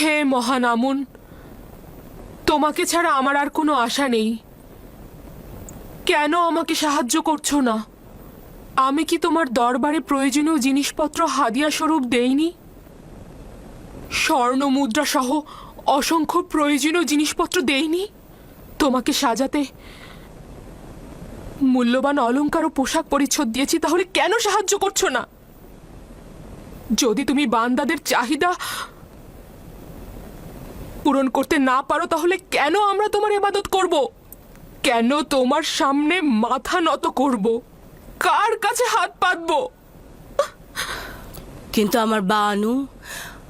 হে মহান আমুন, তোমাকে ছাড়া আমার আর কোনো আশা নেই। কেন আমাকে সাহায্য করছ না? আমি কি তোমার দরবারে প্রয়োজনীয় জিনিসপত্র হাদিয়া স্বরূপ দেইনি? স্বর্ণ মুদ্রা সহ অসংখ্য প্রয়োজনীয় জিনিসপত্র দেইনি? তোমাকে সাজাতে মূল্যবান অলংকার ও পোশাক পরিচ্ছদ দিয়েছি, তাহলে কেন সাহায্য করছ না? যদি তুমি বান্দাদের চাহিদা পূরণ করতে না পারো তাহলে কেন আমরা তোমার ইবাদত করব? কেন তোমার সামনে মাথা নত করব? কার কাছে হাত পাতবো? কিন্তু আমার বানু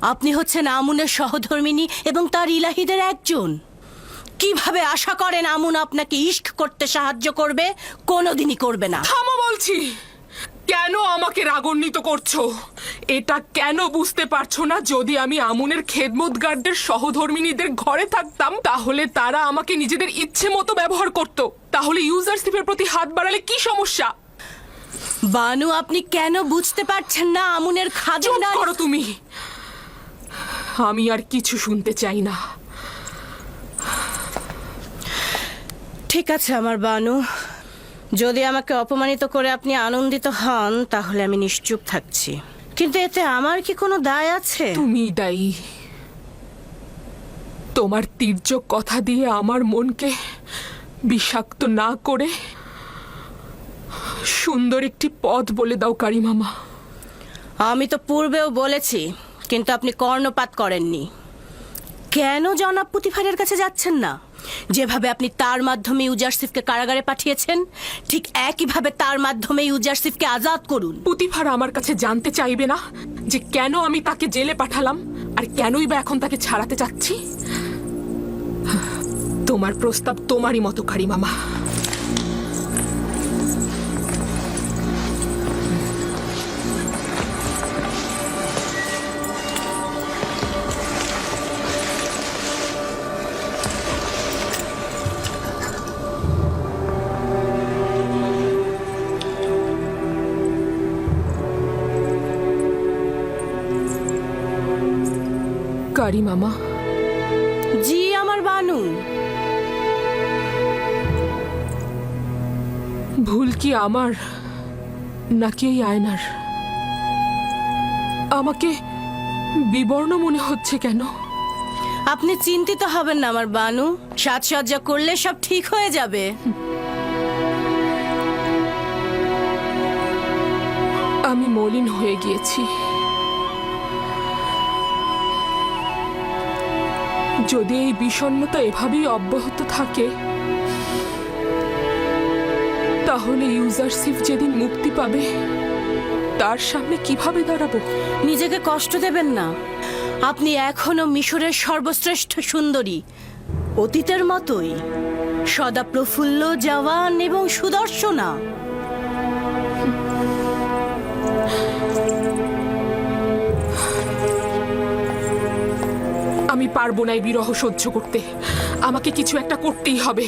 আপনি হচ্ছেন আমুনের সহধর্মিনী এবং তার ইলাহিদের একজন। কীভাবে আশা করেন আমুন আপনাকে ইস্ক করতে সাহায্য করবে? কোনোদিনই করবে না। থামো বলছি! কেন আমাকে রাগান্বিত করছ? এটা কেন বুঝতে পারছ না যদি আমি আমুনের খেদমতগারদের সহধর্মিনীদের ঘরে থাকতাম? তাহলে তারা আমাকে নিজেদের ইচ্ছে মতো ব্যবহার করত। তাহলে ইউজারশিপের প্রতি হাত বাড়ালে কি সমস্যা? বানু আপনি কেন বুঝতে পারছেন না আমুনের খাজনা করো তুমি। আমি আর কিছু শুনতে চাই না। ঠিক আছে আমার বানু। যদি আমাকে অপমানিত করে আপনি আনন্দিত হন তাহলে আমি নিশ্চুপ থাকছি। কিন্তু এতে আমার কি কোনো দায় আছে? তুমি দায়ী। তোমার তীর্যক কথা দিয়ে আমার মনকে বিষাক্ত না করে সুন্দর একটি পথ বলে দাও কারি মামা আমি তো পূর্বেও বলেছি কিন্তু আপনি কর্ণপাত করেননি। কেন জনাব পুতিফারের কাছে যাচ্ছেন না? যেভাবে আপনি তার মাধ্যমে ইউজারসিফকে কারাগারে পাঠিয়েছেন, ঠিক একইভাবে তার মাধ্যমে ইউজারসিফকে আজাদ করুন। প্রতিভার আমার কাছে জানতে চাইবে না যে কেন আমি তাকে জেলে পাঠালাম আর কেনই বা এখন তাকে ছাড়াতে চাচ্ছি? তোমার প্রস্তাব তোমারই মতো কারি মামা কারি মামা। জি আমার বানু। ভুল কি আমার নাকি এই আয়নার? আমাকে বিবর্ণ মনে হচ্ছে কেন? আপনি চিন্তিত হবেন না আমার বানু। সাজসজ্জা করলে সব ঠিক হয়ে যাবে। আমি মলিন হয়ে গিয়েছি। যদি এই বিষণ্ণতা এভাবেই অব্যাহত থাকে, তাহলে ইউজারশিপ যেদিন মুক্তি পাবে, তার সামনে কীভাবে দাঁড়াবো? নিজেকে কষ্ট দেবেন না। আপনি এখনও মিশরের সর্বশ্রেষ্ঠ সুন্দরী। অতীতের মতোই সদা প্রফুল্ল, জওয়ান এবং সুদর্শনা। পারব না বিরহ সহ্য করতে। আমাকে কিছু একটা করতেই হবে।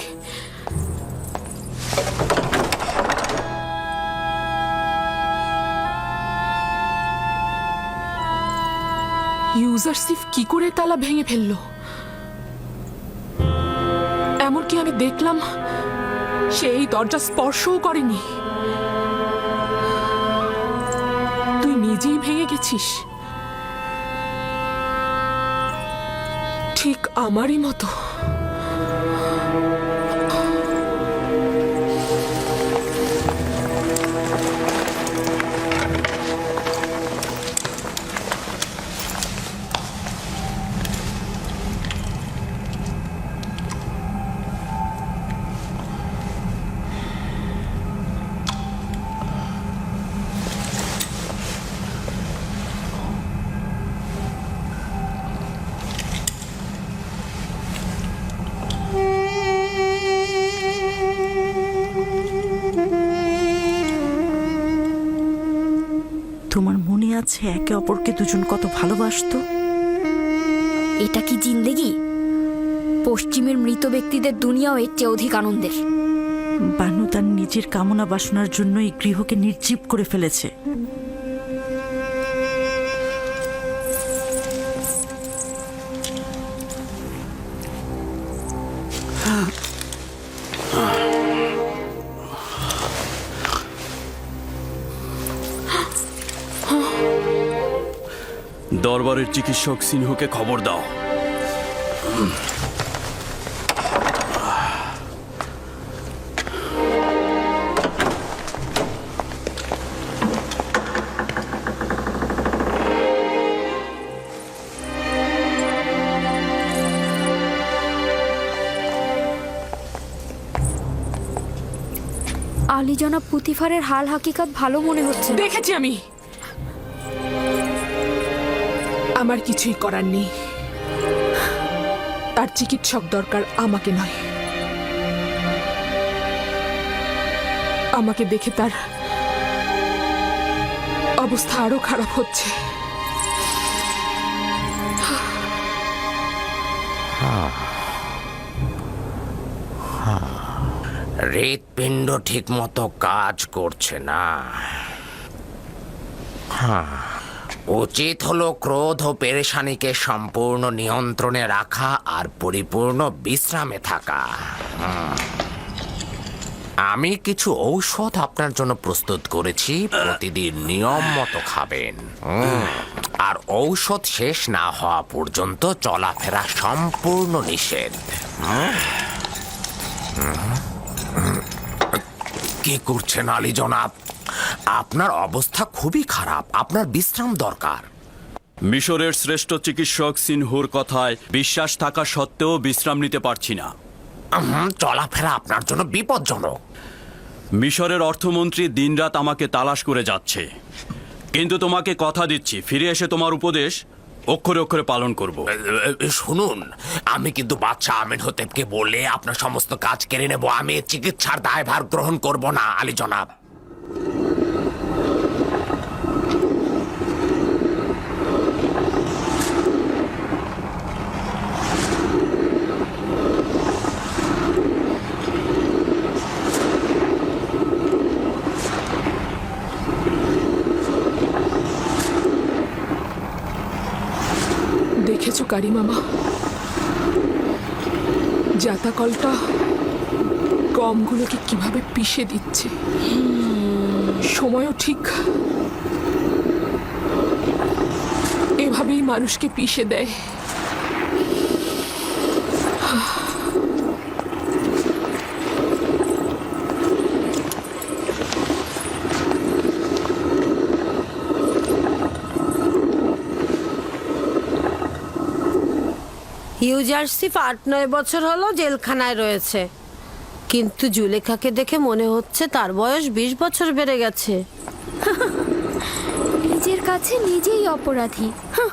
ইউজারশিপ কি করে তালা ভেঙে ফেলল? এমনকি আমি দেখলাম, সে এই দরজা স্পর্শও করেনি। তুই নিজেই ভেঙে গেছিস। ঠিক আমারই মতো তোমার আছে একে অপরকে দুজন কত ভালোবাসত। এটা কি জিন্দেগি? পশ্চিমের মৃত ব্যক্তিদের দুনিয়াও এর চেয়ে অধিক আনন্দের। বানু তার নিজের কামনা বাসনার জন্য এই গৃহকে নির্জীব করে ফেলেছে। দরবারের চিকিৎসক সিনহুকে খবর দাও। আলী জনাব পুতিফারের হাল হাকিকাত ভালো মনে হচ্ছে দেখেছি আমি। আমার কিছুই করার নেই। তার চিকিৎসক দরকার আমাকে নয়। আমাকে দেখে তার অবস্থা আরও খারাপ হচ্ছে। হৃৎপিণ্ড ঠিক মতো কাজ করছে না। হ্যাঁ, উচিত হলো ক্রোধ ও পেরেশানিকে সম্পূর্ণ নিয়ন্ত্রণে রাখা আর পরিপূর্ণ বিশ্রামে থাকা। আমি কিছু ঔষধ আপনার জন্য প্রস্তুত করেছি, প্রতিদিন নিয়ম মতো খাবেন। আর ঔষধ শেষ না হওয়া পর্যন্ত চলাফেরা সম্পূর্ণ নিষেধ। কি করছেন আলী জনাব আপনার অবস্থা খুবই খারাপ। আপনার বিশ্রাম দরকার। মিশরের শ্রেষ্ঠ চিকিৎসক সিনহুর কথায় বিশ্বাস থাকা সত্ত্বেও বিশ্রাম নিতে পারছি না। চলাফেরা আপনার জন্য বিপজ্জনক। মিশরের অর্থমন্ত্রী দিনরাত আমাকে তালাশ করে যাচ্ছে। কিন্তু তোমাকে কথা দিচ্ছি ফিরে এসে তোমার উপদেশ অক্ষরে অক্ষরে পালন করব। শুনুন আমি কিন্তু বাচ্চা আমিন হতেবকে বলে আপনার সমস্ত কাজ কেড়ে নেব। আমি চিকিৎসার দায়ভার গ্রহণ করব না আলী জনাব। দেখেছ কারি মামা? জাতাকলটা গমগুলোকে কীভাবে পিষে দিচ্ছে? সময়ও ঠিক। এভাবেই মানুষকে পিষে দেয়। ইউজারসিফ আট নয় বছর হলো জেলখানায় রয়েছে। কিন্তু জুলেখাকে দেখে মনে হচ্ছে তার বয়স বিশ বছর বেড়ে গেছে। নিজের কাছে নিজেই অপরাধী। ইউজার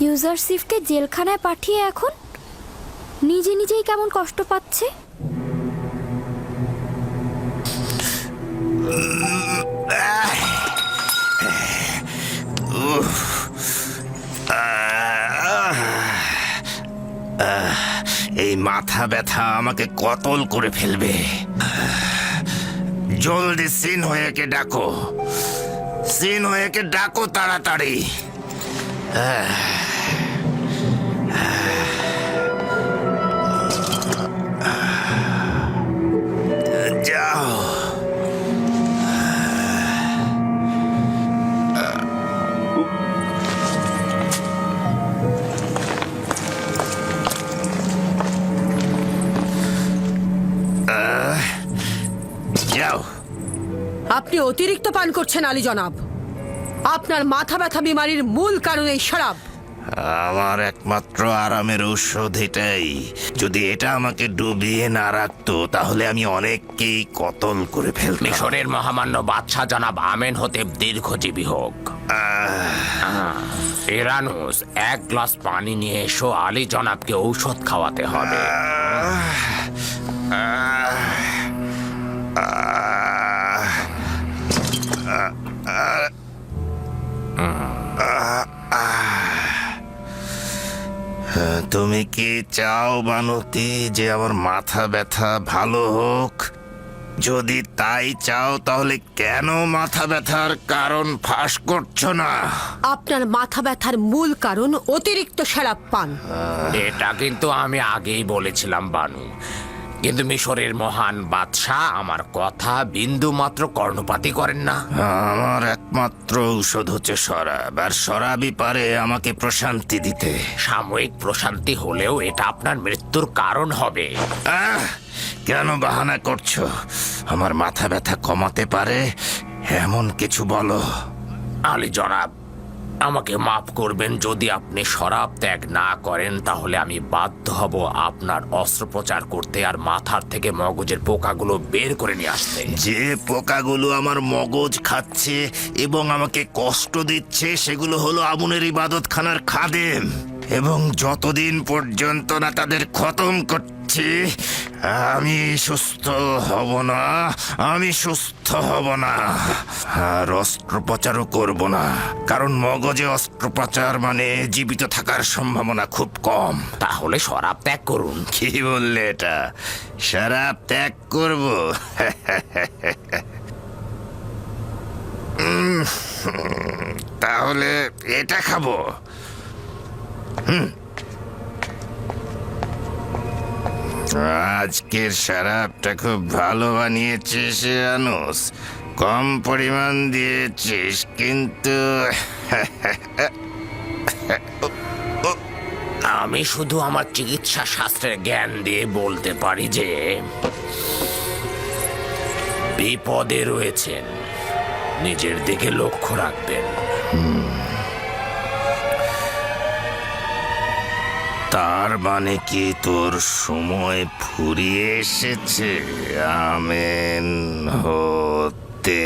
ইউজারসিফকে জেলখানায় পাঠিয়ে এখন নিজে নিজেই কেমন কষ্ট পাচ্ছে? এই মাথা ব্যথা আমাকে কতল করে ফেলবে? জলদি সিন হয়েকে ডাকো। সিন হয়েকে ডাকো তাড়াতাড়ি। যাও। যাও আপনি অতিরিক্ত পান করছেন আলী জনাব। আপনার মাথা ব্যথা বিমারির মূল কারণ এই শরাব। আমার একমাত্র আরামের ঔষধ এটাই। যদি এটা আমাকে ডুবিয়ে না রাখতো তাহলে আমি অনেককেই কতল করে ফেলতাম। মিশরের মহামান্য বাদশাহ জনাব আমেন হতে দীর্ঘজীবী হোক। ইরানুস এক গ্লাস পানি নিয়ে এসো আলী জনাবকে ঔষধ খাওয়াতে হবে। তুমি কি চাও বানতি যে আমার মাথা ব্যথা ভালো হোক? যদি তাই চাও তাহলে কেন মাথা ব্যথার কারণ ফাঁস করছ না? আপনার মাথা ব্যথার মূল কারণ অতিরিক্ত শরাব পান এটা কিন্তু আমি আগেই বলেছিলাম বানু। কিন্তু মিশরের মহান বাদশাহ আমার কথা বিন্দু মাত্র কর্ণপাতি করেন না। আমার একমাত্র ঔষধ হচ্ছে শরাব আর শরাবই পারে আমাকে প্রশান্তি দিতে। সাময়িক প্রশান্তি হলেও এটা আপনার মৃত্যুর কারণ হবে। আহ কেন বাহানা করছ? আমার মাথা ব্যথা কমাতে পারে? এমন কিছু বলো। আলী জনাব আমাকে মাফ করবেন, যদি আপনি শরাব ত্যাগ না করেন, তাহলে আমি বাধ্য হব আপনার অস্ত্রোপচার করতে আর মাথার থেকে মগজের পোকাগুলো বের করে নিয়ে আসতে। যে পোকাগুলো আমার মগজ খাচ্ছে এবং আমাকে কষ্ট দিচ্ছে, সেগুলো হলো আগুনের ইবাদত খানার খাদেম। এবং যতদিন পর্যন্ত না তাদের খতম করছি আমি সুস্থ হব না আমি সুস্থ হব না। আর অস্ত্রোপচারও করব না কারণ মগজে অস্ত্রোপচার মানে জীবিত থাকার সম্ভাবনা খুব কম। তাহলে শরাব ত্যাগ করুন। কি বললে এটা? শরাব ত্যাগ করব? তাহলে এটা খাব। হুম। আজকের শরাবটা খুব ভালো বানিয়েছিস আনুস কম পরিমাণ দিয়েছিস কিন্তু আমি শুধু আমার চিকিৎসা শাস্ত্রের জ্ঞান দিয়ে বলতে পারি যে বিপদে রয়েছেন। নিজের দিকে লক্ষ্য রাখবেন। তার মানে কি তোর সময় ফুরিয়ে এসেছে? আমেন হতে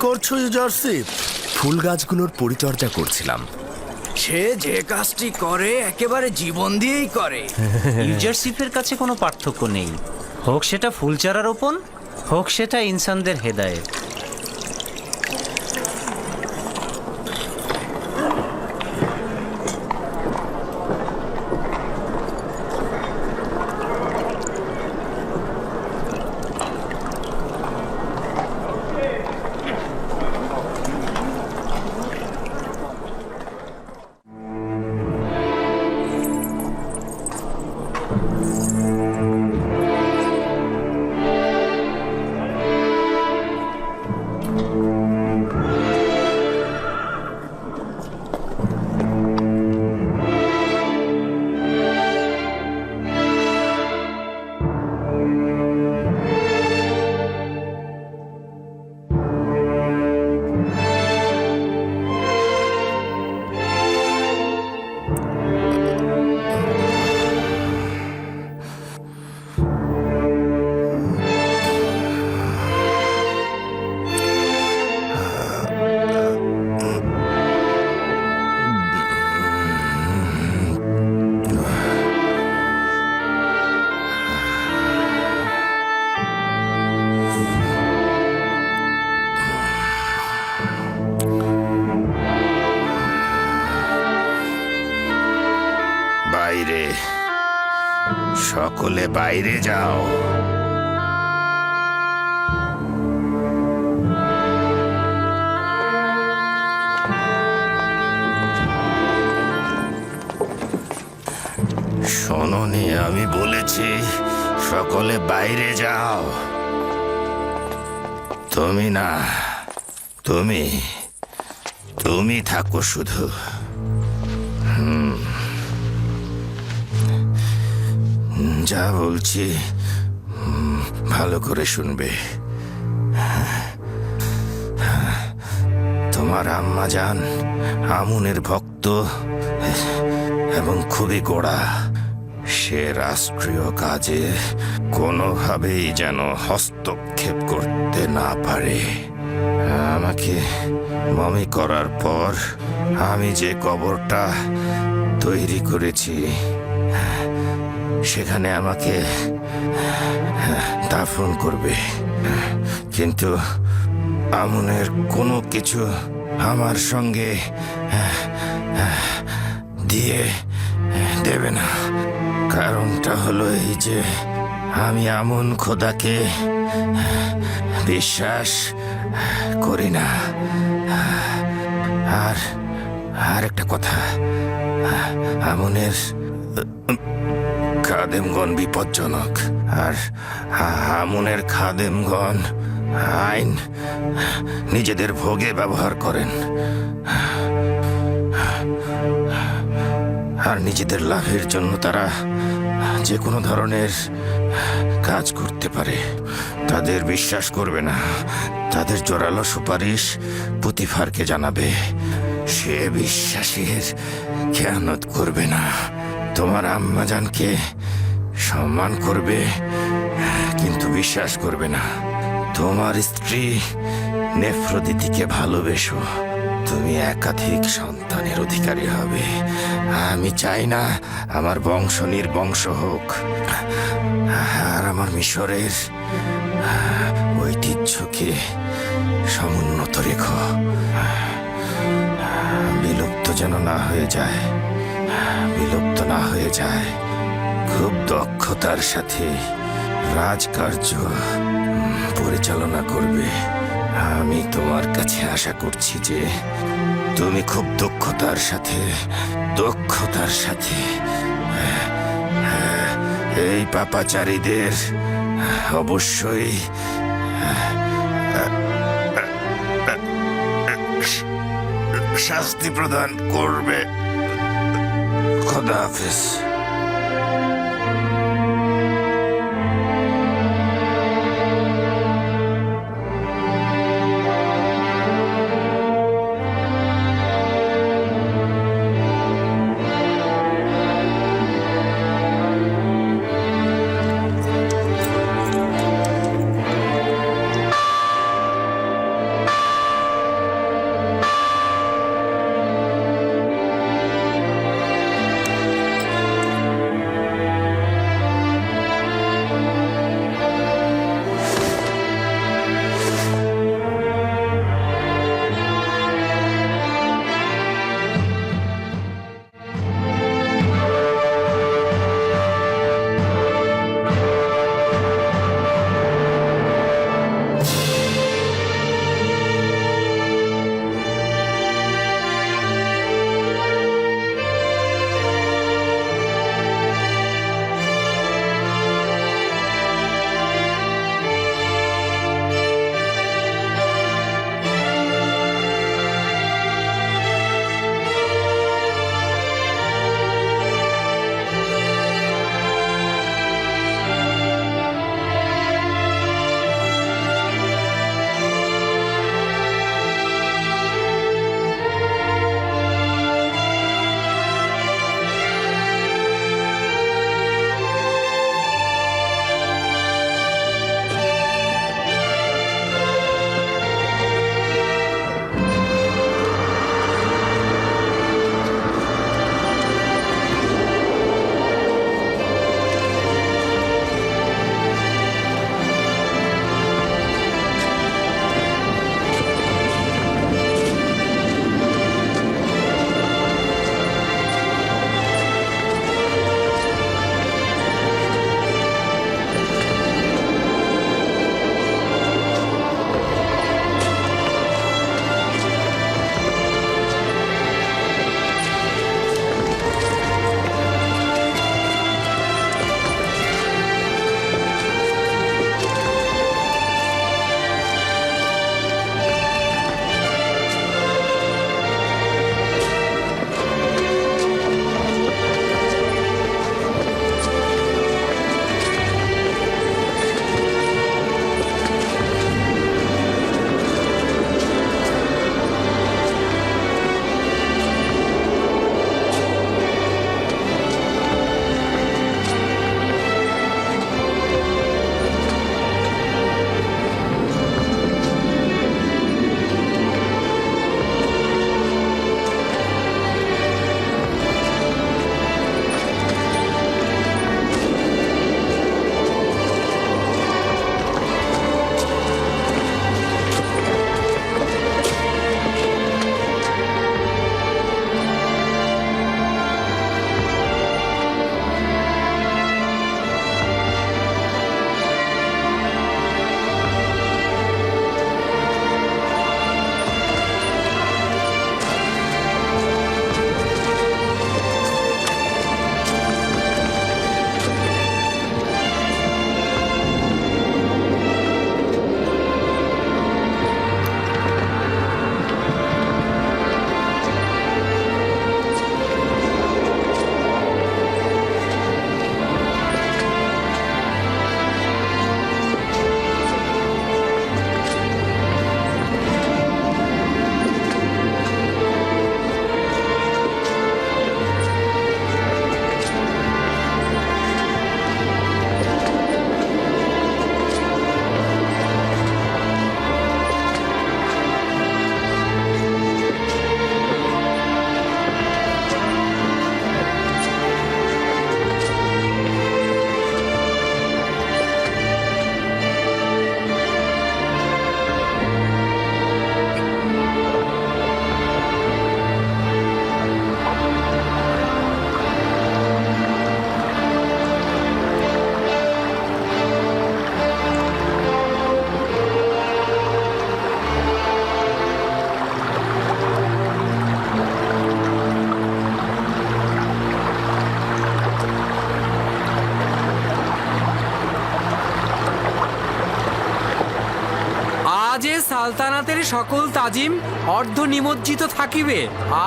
করছ ইউজারশিপ? ফুল গাছগুলোর পরিচর্যা করছিলাম। সে যে কাজটি করে একেবারে জীবন দিয়েই করে। ইউজারশিপের কাছে কোনো পার্থক্য নেই। হোক সেটা ফুল চারা রোপণ হোক সেটা ইনসানদের হেদায়েত। সকলে বাইরে যাও। শোনোনি, আমি বলেছি সকলে বাইরে যাও। তুমি না, তুমি তুমি থাকো শুধু। যা বলছি ভালো করে শুনবে। তোমার আম্মা যান আমুনের ভক্ত এবং খুবই গোড়া। সে রাষ্ট্রীয় কাজে কোনোভাবেই যেন হস্তক্ষেপ করতে না পারে। আমাকে মমি করার পর আমি যে কবরটা তৈরি করেছি সেখানে আমাকে দাফন করবে। কিন্তু আমনের কোনো কিছু আমার সঙ্গে দিয়ে দেবে না। কারণটা হলো এই যে আমি আমন খোদাকে বিশ্বাস করি না। আর আর একটা কথা আমনের খাদেমগণ বিপজ্জনক। আর আমনের খাদেমগণ আইন নিজেদের ভোগে ব্যবহার করেন। আর নিজেদের লাভের জন্য তারা যে কোনো ধরনের কাজ করতে পারে। তাদের বিশ্বাস করবে না। তাদের জোরালো সুপারিশ পুতিফারকে জানাবে। সে বিশ্বাসের খেয়ানত করবে না। তোমার আম্মাজানকে সম্মান করবে, কিন্তু বিশ্বাস করবে না। তোমার স্ত্রী নেফ্রদিতিকে ভালোবেসো। তুমি একাধিক সন্তানের অধিকারী হবে। আমি চাই না আমার বংশ নির্বংশ হোক। আর আমার মিশরের ঐতিহ্যকে সমুন্নত রেখো। বিলুপ্ত যেন না হয়ে যায়। বিলুপ্ত না হয়ে যায়। খুব দক্ষতার সাথে রাজকার্য পরিচালনা করবে। আমি তোমার কাছে আশা করছি যে তুমি খুব দক্ষতার সাথে দক্ষতার সাথে এই পাপাচারীদের, অবশ্যই শাস্তি প্রদান করবে। about this. সকল তাজিম অর্ধ নিমজ্জিত থাকিবে।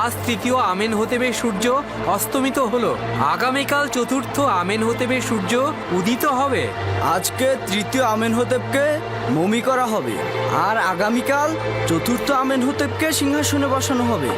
আজ তৃতীয় আমেন হতেবে সূর্য অস্তমিত হলো। আগামীকাল চতুর্থ আমেন হতেবে সূর্য উদিত হবে। আজকে তৃতীয় আমেন হতেবকে মমি করা হবে। আর আগামীকাল চতুর্থ আমেন হতেবকে সিংহাসনে বসানো হবে।